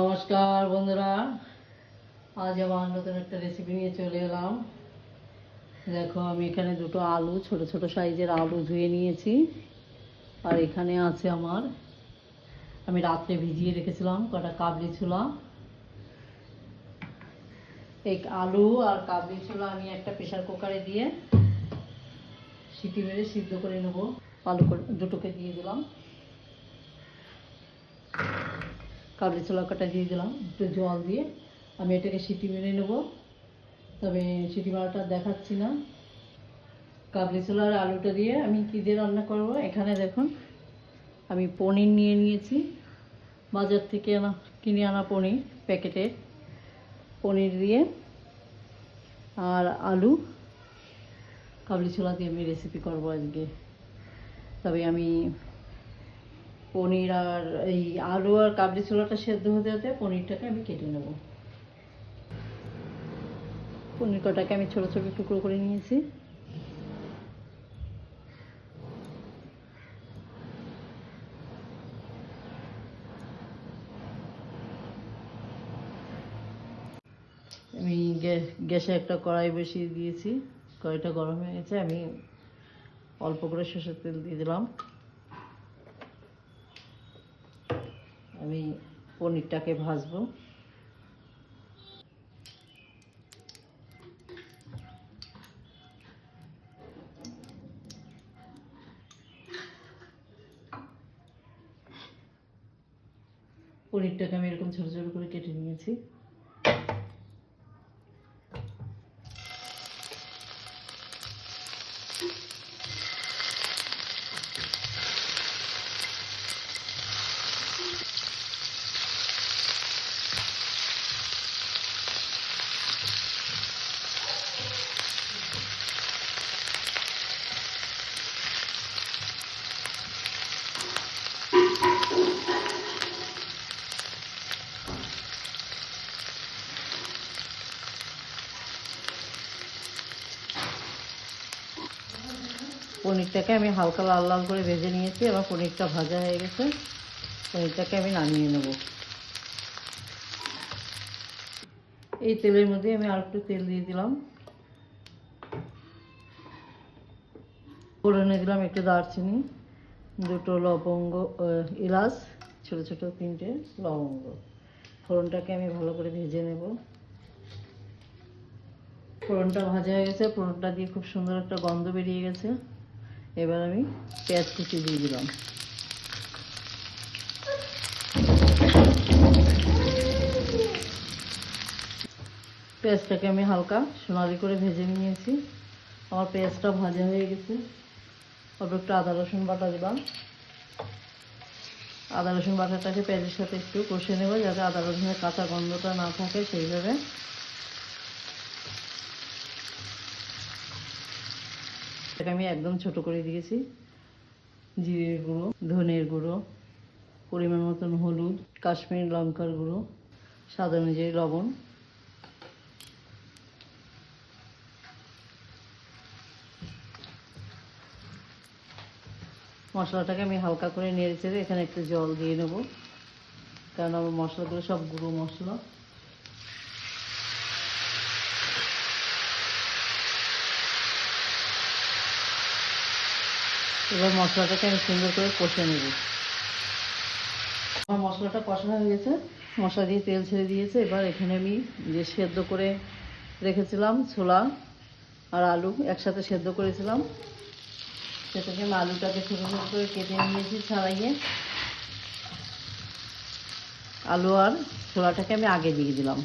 নমস্কার, বন্ধুরা। আজ আমার নতুন একটা রেসিপি নিয়ে চলে এলাম। দেখো, আমি এখানে দুটো আলু, ছোট ছোট সাইজের আলু ধুয়ে নিয়েছি। আর এখানে আছে আমার, আমি রাত্রে ভিজিয়ে রেখেছিলাম, কটা কাবলি ছোলা। এই আলু আর কাবলি ছোলা আমি একটা প্রেশার কুকারে দিয়ে সিটি মেরে সিদ্ধ করে নেব। আলু দুটোকে দিয়ে দিলাম। কাবলি ছোলা কাটা দিয়ে দিলাম, একটু জল দিয়ে। আমি এটাকে সিটি মেরে নেব। তবে সিটি মারাটা দেখাচ্ছি না। কাবলি ছোলা আর আলুটা দিয়ে আমি কী দিয়ে রান্না করব? এখানে দেখুন, আমি পনির নিয়ে নিয়েছি। বাজার থেকে আনা, কিনে আনা পনির প্যাকেটের পনির দিয়ে আর আলু। কাবলি ছোলা দিয়ে আমি রেসিপি করব আজকে। তবে আমি পনির আর এই আলু আর কাবলি ছোলাটা সেদ্ধ হতে হতে পনিরটাকে আমি কেটে নেব। পনির কটাকে আমি ছোটো ছোটো টুকরো করে নিয়েছি। আমি গ্যা- গ্যাসে একটা কড়াই বসিয়ে দিয়েছি। কড়াইটা গরম হয়ে গেছে, আমি অল্প করে সর্ষের তেল দিয়ে দিলাম। আমি পনিরটাকে ভাজবো। পনিরটাকে আমি এরকম ছোটো ছোটো করে কেটে নিয়েছি। পনিরটাকে আমি হালকা লাল লাল করে ভেজে নিয়েছি, এবার পনিরটা ভাজা হয়ে গেছে। পনিরটাকে আমি নামিয়ে নেব। এই তেলের মধ্যে আমি আর একটু তেল দিয়ে দিলাম। ফোড়নে দিলাম একটু দারচিনি, দুটো লবঙ্গ এলাচ, ছোট ছোট তিনটে লবঙ্গ। ফোড়নটাকে আমি ভালো করে ভেজে নেব। ফোড়নটা ভাজা হয়ে গেছে। ফোড়নটা দিয়ে খুব সুন্দর একটা গন্ধ বেরিয়ে গেছে। এবার আমি পেঁয়াজ কুচি দিয়ে দিলাম। পেঁয়াজটাকে আমি হালকা সোনালি করে ভেজে নিয়েছি। আমার পেঁয়াজটা ভাজা হয়ে গেছে। অল্প একটু আদা, রসুন বাটা দিলাম। আদা, রসুন বাটাটাকে পেঁয়াজের সাথে একটু কষে নেব, যাতে আদা, রসুনের কাঁচা গন্ধটা না থাকে সেইভাবে। এটাকে আমি একদম ছোট করে দিয়েছি। জিরের গুঁড়ো, ধনের গুঁড়ো, পরিমাণ মতন হলুদ, কাশ্মীর লঙ্কার গুঁড়ো, স্বাদ অনুযায়ী লবণ। মশলাটাকে আমি হালকা করে নেড়ে চেড়ে এখানে একটু জল দিয়ে নেব। কারণ আমার মশলাগুলো সব গুঁড়ো মশলা। এবার মশলাটাকে আমি সুন্দর করে কষে নেব। আমার মশলাটা কষা হয়ে গেছে। মশলা দিয়ে তেল ছেড়ে দিয়েছে। এবার এখানে আমি যে সেদ্ধ করে রেখেছিলাম ছোলা আর আলু একসাথে সেদ্ধ করেছিলাম, সেটাকে আমি আলুটাকে ছোটো ছোটো করে কেটে নিয়েছি ছাড়াইয়ে। আলু আর ছোলাটাকে আমি আগে দিয়ে দিলাম।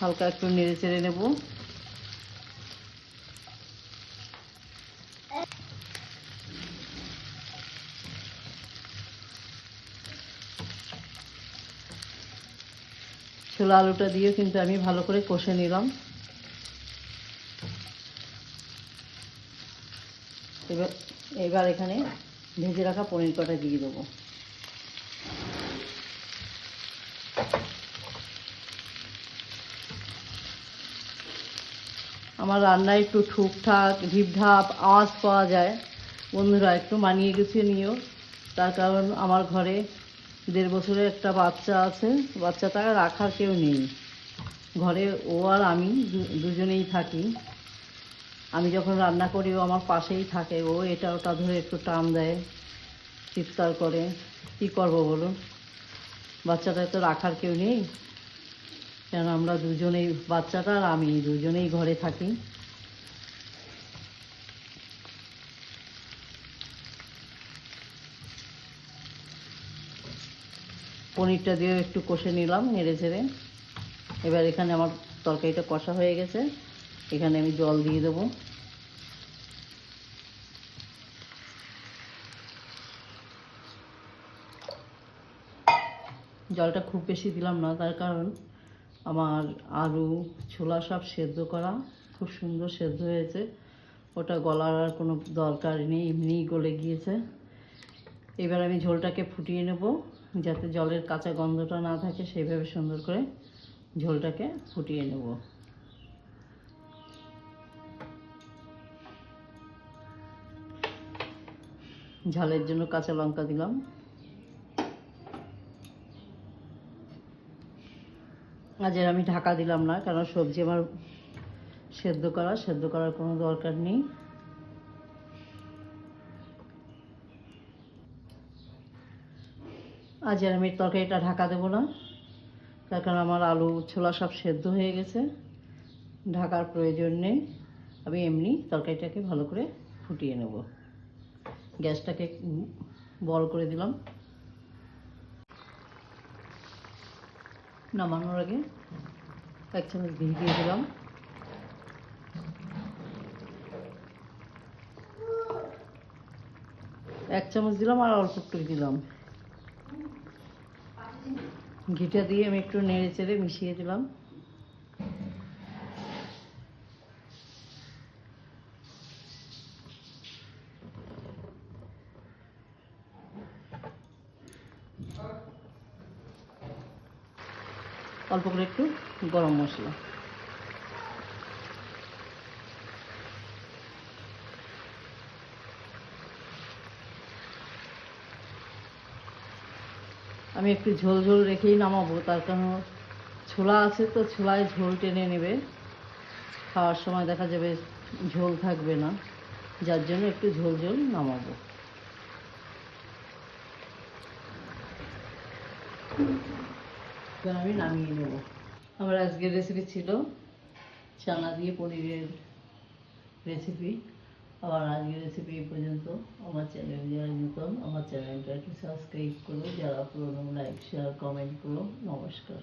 হালকা একটু নেড়ে চেড়ে নেব। ছোলা আলুটা দিয়ে কিন্তু আমি ভালো করে কষে নিলাম। এবার এবার এখানে ভেজে রাখা পনির কটা দিয়ে দেবো। আমার রান্নায় একটু ঠুকঠাক, ঢিপঢাপ আওয়াজ পাওয়া যায়। বন্ধুরা, একটু মানিয়ে গুছিয়ে নিও। তার কারণ আমার ঘরে দেড় বছরের একটা বাচ্চা আছে। বাচ্চাটা রাখার কেউ নেই। ঘরে ও আর আমি দুজনেই থাকি। আমি যখন রান্না করি, ও আমার পাশেই থাকে। ও এটা ওটা ধরে একটু টান দেয়, চিৎকার করে। কী করব বলুন? বাচ্চাটা তো রাখার কেউ নেই। কেন আমরা দুজনেই, বাচ্চাটা আর আমি দুজনেই ঘরে থাকি। পনিরটা দিয়েও একটু কষে নিলাম, নেড়ে ছেড়ে এবার এখানে আমার তরকারিটা কষা হয়ে গেছে। এখানে আমি জল দিয়ে দেবো। জলটা খুব বেশি দিলাম না, তার কারণ আমার আলু, ছোলা সব সেদ্ধ করা খুব সুন্দর সেদ্ধ হয়েছে। ওটা গলার আর কোনো দরকার নেই, এমনিই গলে গিয়েছে। এবার আমি ঝোলটাকে ফুটিয়ে নেব। যাতে জলের কাঁচা গন্ধটা না থাকে, সেইভাবে সুন্দর করে ঝোলটাকে ফুটিয়ে নেব। ঝালের জন্য কাঁচা লঙ্কা দিলাম। আজ আমি ঢাকা দিলাম না, কারণ সবজি আমার সেদ্ধ করা, সেদ্ধ করার কোনো দরকার নেই। আজ আর আমি তরকারিটা ঢাকা দেবো না, তার কারণ আমার আলু ছোলা সব সেদ্ধ হয়ে গেছে। ঢাকার প্রয়োজন নেই, আমি এমনি তরকারিটাকে ভালো করে ফুটিয়ে নেব। গ্যাসটাকে বল করে দিলাম। নামানোর আগে এক চামচ ঘি দিয়ে দিলাম। এক চামচ দিলাম আর অল্প একটু দিলাম। ঘিটা দিয়ে আমি একটু নেড়ে চেড়ে মিশিয়ে দিলাম। অল্প করে একটু গরম মশলা। আমি একটু ঝোল ঝোল রেখেই নামাবো, তার কারণ ছোলা আছে তো ছোলায় ঝোল টেনে নেবে। খাওয়ার সময় দেখা যাবে ঝোল থাকবে না, যার জন্য একটু ঝোল ঝোল নামাবো। আমি নামিয়ে নেব। আমার আজকের রেসিপি ছিল চানা দিয়ে পনিরের রেসিপি আমার আজকের রেসিপি এই পর্যন্ত। আমার চ্যানেল যারা নতুন, আমার চ্যানেলটা একটু সাবস্ক্রাইব করো, যারা পুরনো লাইক শেয়ার কমেন্ট করো। নমস্কার।